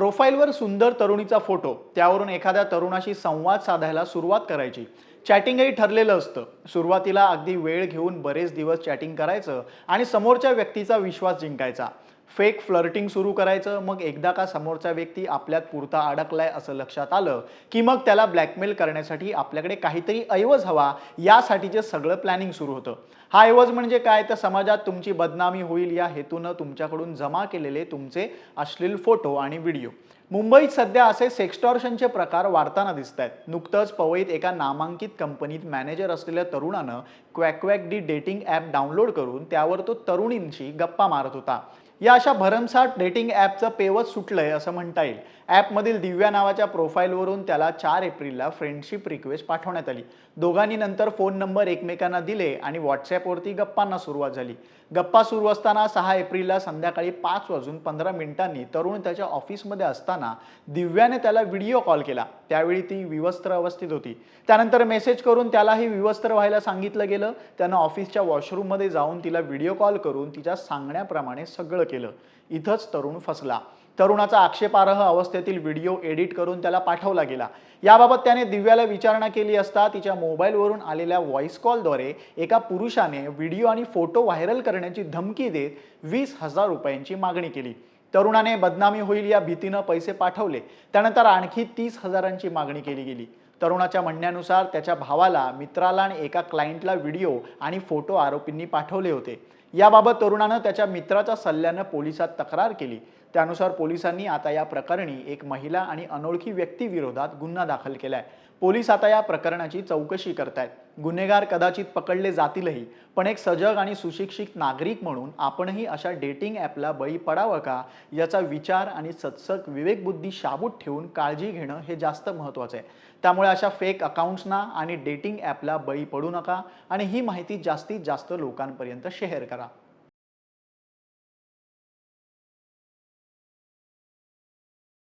प्रोफाईलवर सुंदर तरुणीचा फोटो त्यावरून एखाद्या तरुणाशी संवाद साधायला सुरुवात करायची. चॅटिंगही ठरलेलं असतं. सुरुवातीला अगदी वेळ घेऊन बरेच दिवस चॅटिंग करायचं आणि समोरच्या व्यक्तीचा विश्वास जिंकायचा. फेक फ्लर्टिंग सुरू करायचं मग एकदा का समोरचा व्यक्ती आपल्यात पुरता अडकलाय असं लक्षात आलं की मग त्याला ब्लॅकमेल करण्यासाठी आपल्याकडे काहीतरी ऐवज हवा यासाठीचे सगळं प्लॅनिंग सुरू होतं. हा ऐवज म्हणजे काय? तर समाजात तुमची बदनामी होईल या हेतूनं तुमच्याकडून जमा केलेले तुमचे अश्लील फोटो आणि व्हिडिओ. मुंबईत सध्या असे सेक्स्टॉर्शनचे प्रकार वाढताना दिसत आहेत नुकतंच पवईत एका नामांकित कंपनीत मॅनेजर असलेल्या तरुणानं QuackQuack the dating app download करून त्यावर तो तरुणींशी गप्पा मारत होता. या अशा भरमसाठ डेटिंग ॲपचं पेवच सुटलंय असं म्हणता येईल. ॲपमधील दिव्या नावाच्या प्रोफाईलवरून त्याला चार एप्रिलला फ्रेंडशिप रिक्वेस्ट पाठवण्यात आली. दोघांनी नंतर फोन नंबर एकमेकांना दिले आणि व्हॉट्सॲपवरती गप्पांना सुरुवात झाली. गप्पा सुरू असताना सहा एप्रिलला संध्याकाळी पाच वाजून पंधरा मिनिटांनी तरुण त्याच्या ऑफिसमध्ये असताना दिव्याने त्याला व्हिडिओ कॉल केला. त्यावेळी ती विवस्त्र अवस्थेत होती. त्यानंतर मेसेज करून त्यालाही विवस्त्र व्हायला सांगितलं गेलं. त्यानं ऑफिसच्या वॉशरूममध्ये जाऊन तिला व्हिडिओ कॉल करून तिच्या सांगण्याप्रमाणे सगळं केलं. इथंच तरुण फसला. तरुणाचा आक्षेपार्ह अवस्थेतील व्हिडिओ एडिट करून त्याला पाठवला गेला. याबाबत त्याने दिव्याला विचारणा केली असता तिच्या मोबाईलवरून आलेल्या व्हॉइस कॉलद्वारे एका पुरुषाने व्हिडिओ आणि फोटो व्हायरल करण्याची धमकी देत वीस हजार रुपयांची मागणी केली. तरुणाने बदनामी होईल या भीतीनं पैसे पाठवले. त्यानंतर आणखी तीस हजारांची मागणी केली गेली. तरुणाच्या म्हणण्यानुसार त्याच्या भावाला मित्राला आणि एका क्लायंटला व्हिडिओ आणि फोटो आरोपींनी पाठवले होते. याबाबत तरुणानं त्याच्या मित्राच्या सल्ल्यानं पोलिसात तक्रार केली. त्यानुसार पोलिसांनी आता या प्रकरणी एक महिला आणि अनोळखी व्यक्तीविरोधात गुन्हा दाखल केलाय. पोलीस आता या प्रकरणाची चौकशी करतायत. गुन्हेगार कदाचित पकडले जातीलही पण एक सजग आणि सुशिक्षित नागरिक म्हणून आपणही अशा डेटिंग ॲपला बळी पडावं का? याचा विचार आणि सत्सक विवेकबुद्धी शाबूत ठेवून काळजी घेणं हे जास्त महत्त्वाचं आहे. त्यामुळे अशा फेक अकाउंट्सना आणि डेटिंग ॲपला बळी पडू नका आणि ही माहिती जास्तीत जास्त लोकांपर्यंत शेअर करा.